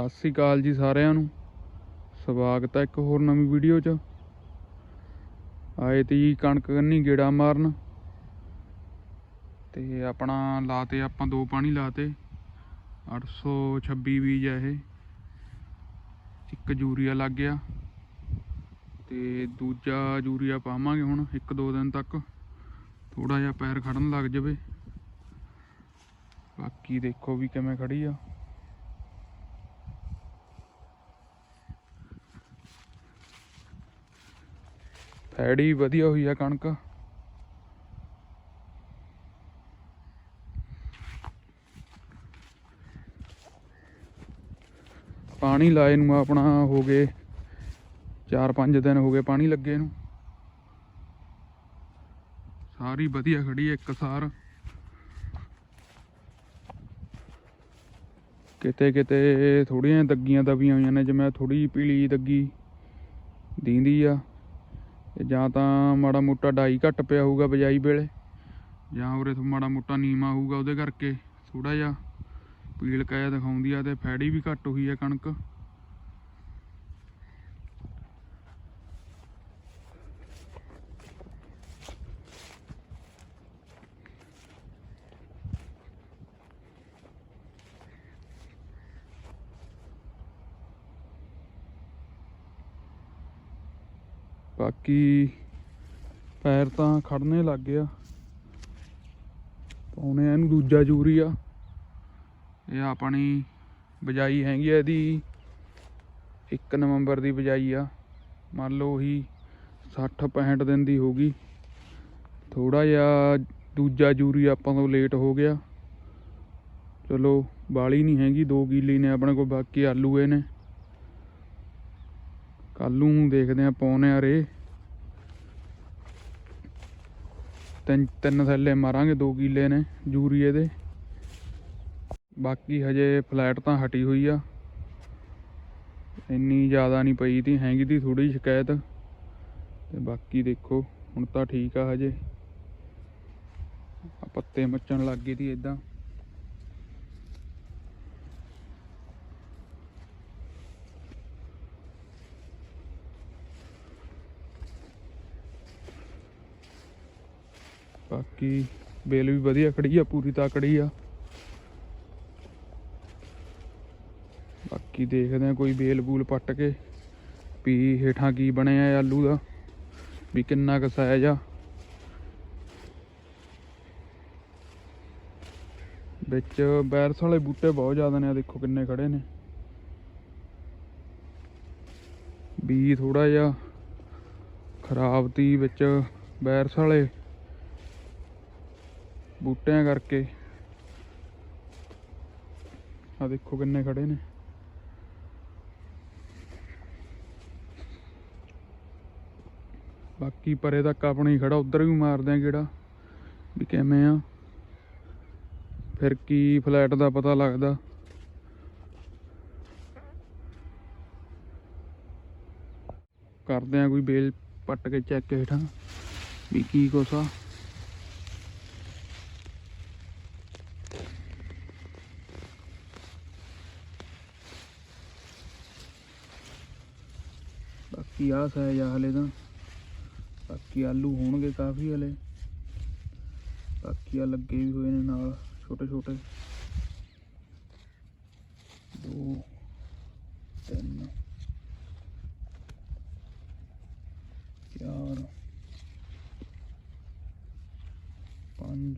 ਸਤਿ ਸ੍ਰੀ ਅਕਾਲ ਜੀ ਸਾਰਿਆਂ ਨੂੰ। ਸਵਾਗਤ ਹੈ ਇੱਕ ਹੋਰ ਨਵੀਂ ਵੀਡੀਓ 'ਚ। ਆਏ ਤੇ ਜੀ ਕਣਕ ਕੰਨੀ ਗੇੜਾ ਮਾਰਨ। ਤੇ ਆਪਣਾ ਲਾਤੇ ਆਪਾਂ ਦੋ ਪਾਣੀ ਲਾਤੇ। 826 ਬੀਜ ਆ ਇਹ। ਇੱਕ ਯੂਰੀਆ ਲੱਗ ਗਿਆ। ਤੇ ਦੂਜਾ ਯੂਰੀਆ ਪਾਵਾਂਗੇ ਹੁਣ ਇੱਕ ਦੋ ਦਿਨ ਤੱਕ। ਥੋੜਾ ਜਿਹਾ ਪੈਰ ਖੜਨ ਲੱਗ ਜਾਵੇ। ਬਾਕੀ ਦੇਖੋ ਵੀ ਕਿਵੇਂ ਖੜੀ ਆ। ਫੈੜੀ ਵਧੀਆ ਹੋਈ ਆ ਕਣਕ। ਪਾਣੀ ਲਾਏ ਨੂੰ ਆਪਣਾ ਹੋ ਗਏ 4-5 ਦਿਨ ਹੋ ਗਏ ਪਾਣੀ ਲੱਗੇ ਨੂੰ। ਸਾਰੀ ਵਧੀਆ ਖੜੀ ਆ ਇੱਕ ਸਾਰ। ਕਿਤੇ ਕਿਤੇ ਥੋੜੀਆਂ ਦੱਗੀਆਂ ਦਬੀਆਂ ਹੋਈਆਂ ਨੇ, ਜਿਵੇਂ ਥੋੜੀ ਜਿਹੀ ਪੀਲੀ ਦੱਗੀ ਦੀਂਦੀ ਆ। ਜਾਂ ਤਾਂ ਮਾੜਾ ਮੋਟਾ ਡਾਈ ਘੱਟ ਪਿਆ ਹੋਊਗਾ ਬਜਾਈ ਵੇਲੇ, ਜਾਂ ਉਰੇ ਮਾੜਾ ਮੋਟਾ ਨੀਮਾ ਹੋਊਗਾ ਉਹਦੇ ਕਰਕੇ ਥੋੜਾ ਜਿਹਾ ਪੀਲ ਕਾਇਆ ਦਿਖਾਉਂਦੀ ਆ ਤੇ ਫੈੜੀ ਵੀ ਘੱਟ ਹੋਈ ਆ ਕਣਕ। ਬਾਕੀ ਪੈਰ ਤਾਂ ਖੜਨੇ ਲੱਗ ਗਿਆ। ਪਾਉਣੇ ਆ ਇਹਨੂੰ ਦੂਜਾ ਯੂਰੀਆ ਇਹ ਆਪਣੀ ਬਜਾਈ ਹੈਗੀ ਆ ਇਹਦੀ। 1 ਨਵੰਬਰ ਦੀ ਬਜਾਈ ਆ। ਮੰਨ ਲਓ ਉਹੀ 60 65 ਦਿਨ ਦੀ ਹੋਗੀ ਥੋੜਾ ਜਿਹਾ ਦੂਜਾ ਯੂਰੀਆ ਆਪਾਂ ਤੋਂ ਲੇਟ ਹੋ ਗਿਆ। ਚਲੋ ਬਾਲੀ ਨਹੀਂ ਹੈਗੀ 2 ਕਿੱਲੇ ਨੇ ਆਪਣੇ ਕੋਲ, ਬਾਕੀ ਆਲੂ ਇਹ ਨੇ ਕੱਲ ਨੂੰ ਦੇਖਦੇ ਆ ਪਾਉਣੇ ਆ ਰੇ। ਤਿੰਨ ਤਿੰਨ ਥੱਲੇ ਮਾਰਾਂਗੇ 2 ਕਿੱਲੇ ਨੇ ਯੂਰੀਏ ਦੇ। ਬਾਕੀ ਹਜੇ ਫਲੈਟ ਤਾਂ ਹਟੀ ਹੋਈ ਆ। ਇੰਨੀ ਜ਼ਿਆਦਾ ਨਹੀਂ ਪਈ ਤੀ, ਹੈਗੀ ਤੀ ਥੋੜੀ ਸ਼ਿਕਾਇਤ। ਤੇ ਬਾਕੀ ਦੇਖੋ, ਹੁਣ ਤਾਂ ਠੀਕ ਆ ਹਜੇ। ਪੱਤੇ ਮੱਚਣ ਲੱਗ ਗਏ ਤੀ ਇਦਾਂ ਬਾਕੀ ਬੇਲ ਵੀ ਵਧੀਆ ਖੜੀ ਆ, ਪੂਰੀ ਤਾਕੜੀ ਆ। ਬਾਕੀ ਦੇਖਦੇ ਆ ਕੋਈ ਬੇਲ ਬੂਲ ਪੱਟ ਕੇ ਵੀ ਹੇਠਾਂ ਕੀ ਬਣਿਆ ਆਲੂ ਦਾ, ਵੀ ਕਿੰਨਾ ਕੁ ਸਾਇਜ਼ ਆ। ਵਿੱਚ ਬੈਰਸ ਵਾਲੇ ਬੂਟੇ ਬਹੁਤ ਜ਼ਿਆਦਾ ਨੇ ਆ ਦੇਖੋ ਕਿੰਨੇ ਖੜੇ ਨੇ। ਵੀ ਥੋੜਾ ਜਿਹਾ ਖਰਾਬ ਤੀ ਵਿੱਚ ਬੈਰਸ ਵਾਲੇ। ਬੂਟਿਆਂ ਕਰਕੇ। ਆ ਦੇਖੋ ਕਿੰਨੇ ਖੜੇ ਨੇ। ਬਾਕੀ ਪਰੇ ਤੱਕ ਆਪਣੀ ਖੜਾ, ਉਧਰ ਵੀ ਮਾਰਦੇ ਆ ਕਿਹੜਾ ਵੀ ਕਿਵੇਂ ਆ। ਫਿਰ ਕੀ ਫਲੈਟ ਦਾ ਪਤਾ ਲੱਗਦਾ। ਕਰਦੇ ਆ ਕੋਈ ਬੇਲ ਪੱਟ ਕੇ ਚੈੱਕ ਹੇਠਾਂ। ਵੀ ਕੀ ਕੁਛ ਆ ਬਾਕੀ ਆ ਸਾਇਜ਼ ਆ ਹਲੇ ਤਾਂ? ਬਾਕੀ ਆਲੂ ਹੋਣਗੇ ਕਾਫੀ ਹਲੇ। ਬਾਕੀ ਆ ਲੱਗੇ ਵੀ ਹੋਏ ਨੇ ਨਾਲ, ਛੋਟੇ ਛੋਟੇ। ਦੋ, ਤਿੰਨ, ਚਾਰ, ਪੰਜ।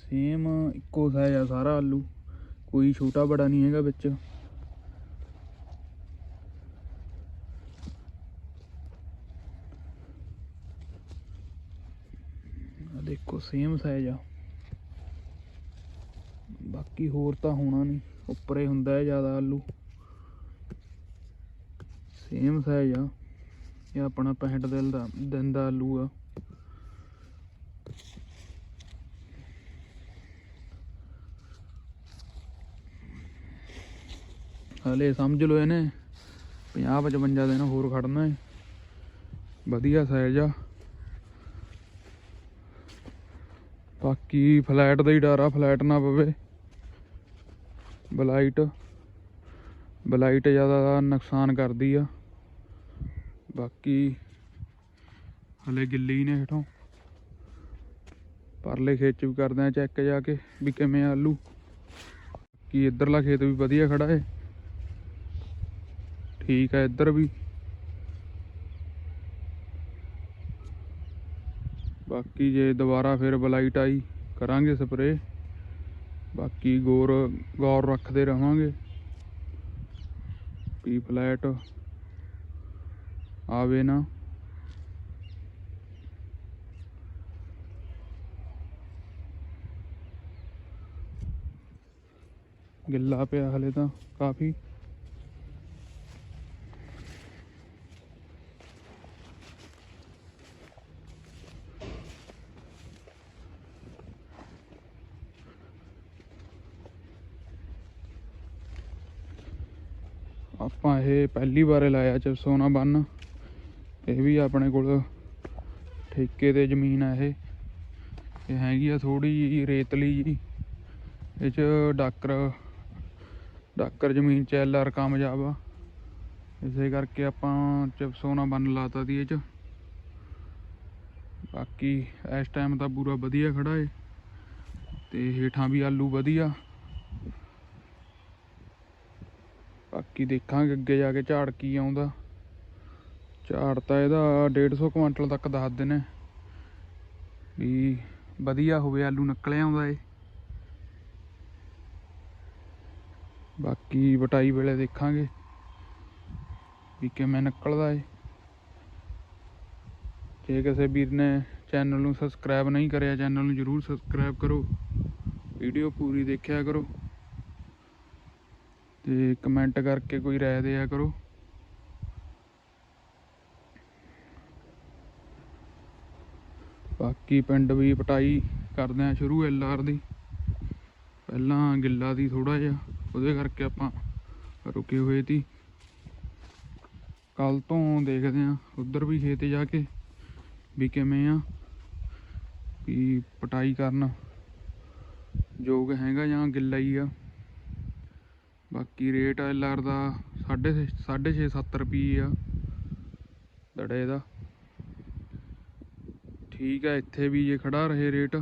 ਸੇਮ ਇੱਕੋ ਸਾਈਜ਼ ਆ ਸਾਰਾ ਆਲੂ। ਕੋਈ ਛੋਟਾ ਬੜਾ ਨਹੀਂ ਹੈਗਾ ਵਿੱਚ। ਦੇਖੋ ਸੇਮ ਸਾਈਜ਼ ਆ। ਬਾਕੀ ਹੋਰ ਤਾਂ ਹੋਣਾ ਨਹੀਂ। ਉੱਪਰੇ ਹੁੰਦਾ ਹੈ ਜ਼ਿਆਦਾ ਆਲੂ। ਸੇਮ ਸਾਈਜ਼ ਆ। ਇਹ ਆਪਣਾ 65 ਦਿਲ ਦਾ ਦਿਨ ਦਾ ਆਲੂ ਆ। ਹਲੇ ਸਮਝ ਲਓ ਇਹਨੇ। 50 55 ਦਿਨ ਹੋਰ ਖੜਨਾ ਹੈ ਵਧੀਆ ਸਾਈਜ਼ ਆ। ਬਾਕੀ ਫਲੈਟ ਦਾ ਹੀ ਡਰ ਆ ਫਲੈਟ ਨਾ ਪਵੇ। ਬਲਾਈਟ ਬਲਾਈਟ ਜ਼ਿਆਦਾ ਨੁਕਸਾਨ ਕਰਦੀ ਆ। ਬਾਕੀ ਹਲੇ ਗਿੱਲੀ ਹੀ ਨੇ ਹੇਠੋਂ। ਪਰਲੇ ਖੇਤ ਚ ਵੀ ਕਰਦੇ ਆ ਚੈੱਕ ਜਾ ਕੇ ਵੀ ਕਿਵੇਂ ਆ ਆਲੂ। ਕੀ ਇੱਧਰਲਾ ਖੇਤ ਵੀ ਵਧੀਆ ਖੜਾ ਏ। ਠੀਕ ਹੈ ਇੱਧਰ ਵੀ। ਬਾਕੀ ਜੇ ਦੁਬਾਰਾ ਫਿਰ ਬਲਾਈਟ ਆਈ, ਕਰਾਂਗੇ ਸਪਰੇ ਬਾਕੀ ਗੌਰ ਗੌਰ ਰੱਖਦੇ ਰਹਾਂਗੇ। ਪੀ ਫਲੈਟ ਆਵੇ ਨਾ। ਗਿੱਲਾ ਪਿਆ ਹਲੇ ਤਾਂ ਕਾਫੀ। ਆਪਾਂ ਇਹ ਪਹਿਲੀ ਵਾਰ ਲਾਇਆ ਚਪਸੋਨਾ ਬੰਨ। ਇਹ ਵੀ ਆਪਣੇ ਕੋਲ ਠੇਕੇ ਤੇ ਜ਼ਮੀਨ ਆ ਇਹ। ਇਹ ਹੈਗੀ ਆ ਥੋੜੀ ਜਿਹੀ ਰੇਤਲੀ ਜੀ ਇਹ ਚ ਡਾਕਰ ਡਾਕਰ ਜ਼ਮੀਨ ਚ ਐਲਆਰ ਕਾਮਯਾਬ ਆ। ਇਸੇ ਕਰਕੇ ਆਪਾਂ ਚਪਸੋਨਾ ਬੰਨ ਲਾਤਾ ਦੀ ਇਹ ਚ। ਬਾਕੀ ਇਸ ਟਾਈਮ ਤਾਂ ਪੂਰਾ ਵਧੀਆ ਖੜਾ ਏ। ਤੇ ਹੇਠਾਂ ਵੀ ਆਲੂ ਵਧੀਆ। ਬਾਕੀ ਦੇਖਾਂਗੇ ਅੱਗੇ ਜਾ ਕੇ ਝਾੜ ਕੀ ਆਉਂਦਾ। ਝਾੜ ਤਾਂ ਇਹਦਾ 150 ਕੁਇੰਟਲ ਤੱਕ ਦੱਸਦੇ ਨੇ। ਵੀ ਵਧੀਆ ਹੋਵੇ, ਆਲੂ ਨਿਕਲਿਆ ਆਉਂਦਾ ਏ ਬਾਕੀ ਵਟਾਈ ਵੇਲੇ ਦੇਖਾਂਗੇ ਵੀ ਕਿਵੇਂ ਨਿਕਲਦਾ ਏ ਜੇ ਕਿਸੇ ਵੀਰ ਨੇ ਚੈਨਲ ਨੂੰ ਸਬਸਕ੍ਰਾਈਬ ਨਹੀਂ ਕਰਿਆ, ਚੈਨਲ ਨੂੰ ਜਰੂਰ ਸਬਸਕ੍ਰਾਈਬ ਕਰੋ। ਵੀਡੀਓ ਪੂਰੀ ਦੇਖਿਆ ਕਰੋ। ਤੇ ਕਮੈਂਟ ਕਰਕੇ ਕੋਈ ਰਾਏ ਦਿਆ ਕਰੋ। ਬਾਕੀ ਪਿੰਡ ਵੀ ਪਟਾਈ ਕਰਦੇ ਆ ਸ਼ੁਰੂ ਐਲਆਰ ਦੀ। ਪਹਿਲਾਂ ਗਿੱਲਾ ਦੀ ਥੋੜਾ ਜਿਹਾ, ਉਹਦੇ ਕਰਕੇ ਆਪਾਂ ਰੁਕੇ ਹੋਏ ਸੀ। ਕੱਲ ਤੋਂ ਦੇਖਦੇ ਆ ਉਧਰ ਵੀ ਖੇਤ ਜਾ ਕੇ ਵੀ ਕਿਵੇਂ ਆ, ਵੀ ਪਟਾਈ ਕਰਨ ਯੋਗ ਹੈਗਾ ਜਾਂ ਗਿੱਲਾ ਹੀ ਆ। ਬਾਕੀ ਰੇਟ ਐਲਆਰ ਦਾ 6.5 7 ਰੁਪਏ ਆ। ਦੜੇ ਦਾ। ਠੀਕ ਆ, ਇੱਥੇ ਵੀ ਜੇ ਖੜਾ ਰਹੇ ਰੇਟ,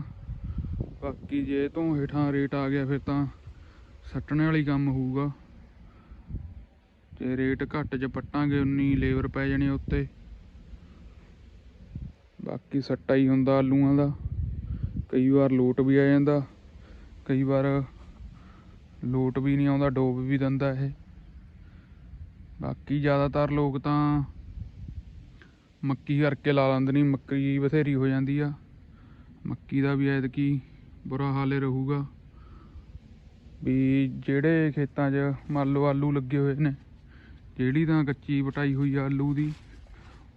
ਬਾਕੀ ਜੇ ਤੋਂ ਹੇਠਾਂ ਰੇਟ ਆ ਗਿਆ ਫਿਰ ਤਾਂ ਸੱਟਣੇ ਵਾਲੀ ਕੰਮ ਹੋਊਗਾ। ਤੇ ਰੇਟ ਘੱਟ ਚ ਪੱਟਾਂਗੇ, ਉਨੀ ਲੇਬਰ ਪੈ ਜਾਣੀ ਉੱਤੇ। ਬਾਕੀ ਸੱਟਾ ਹੀ ਹੁੰਦਾ ਆਲੂਆਂ ਦਾ। ਕਈ ਵਾਰ ਲੋਟ ਵੀ ਆ ਜਾਂਦਾ, ਕਈ ਵਾਰ ਲੋਟ ਵੀ ਨਹੀਂ ਆਉਂਦਾ, ਡੋਬ ਵੀ ਦਿੰਦਾ ਇਹ। ਬਾਕੀ ਜ਼ਿਆਦਾਤਰ ਲੋਕ ਤਾਂ ਮੱਕੀ ਕਰਕੇ ਲਾ ਲੈਂਦੇ ਨਹੀਂ ਮੱਕੀ ਬਥੇਰੀ ਹੋ ਜਾਂਦੀ ਆ। ਮੱਕੀ ਦਾ ਵੀ ਐਤਕੀ ਬੁਰਾ ਹਾਲੇ ਰਹੂਗਾ ਵੀ ਜਿਹੜੇ ਖੇਤਾਂ 'ਚ ਮੰਨ ਲਓ ਆਲੂ ਲੱਗੇ ਹੋਏ ਨੇ, ਜਿਹੜੀ ਤਾਂ ਕੱਚੀ ਵਟਾਈ ਹੋਈ ਆ ਆਲੂ ਦੀ,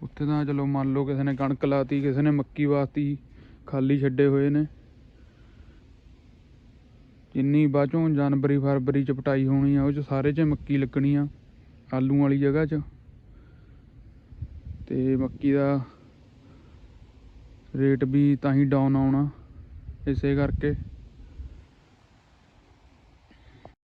ਉੱਥੇ ਤਾਂ ਚਲੋ ਮੰਨ ਲਓ ਕਿਸੇ ਨੇ ਕਣਕ ਲਾਤੀ, ਕਿਸੇ ਨੇ ਮੱਕੀ ਵਾਤੀ, ਖਾਲੀ ਛੱਡੇ ਹੋਏ ਨੇ। ਜਿੰਨੀ ਬਾਝੋਂ ਜਨਵਰੀ, ਫਰਵਰੀ ਚ ਪਟਾਈ ਹੋਣੀ ਆ, ਉਹ ਚ ਸਾਰੇ ਚ ਮੱਕੀ ਲੱਗਣੀ ਆ, ਆਲੂ ਵਾਲੀ ਜਗ੍ਹਾ ਚ। ਤੇ ਮੱਕੀ ਦਾ ਰੇਟ ਵੀ ਤਾਂ ਹੀ ਡਾਊਨ ਆਉਣਾ, ਇਸੇ ਕਰਕੇ।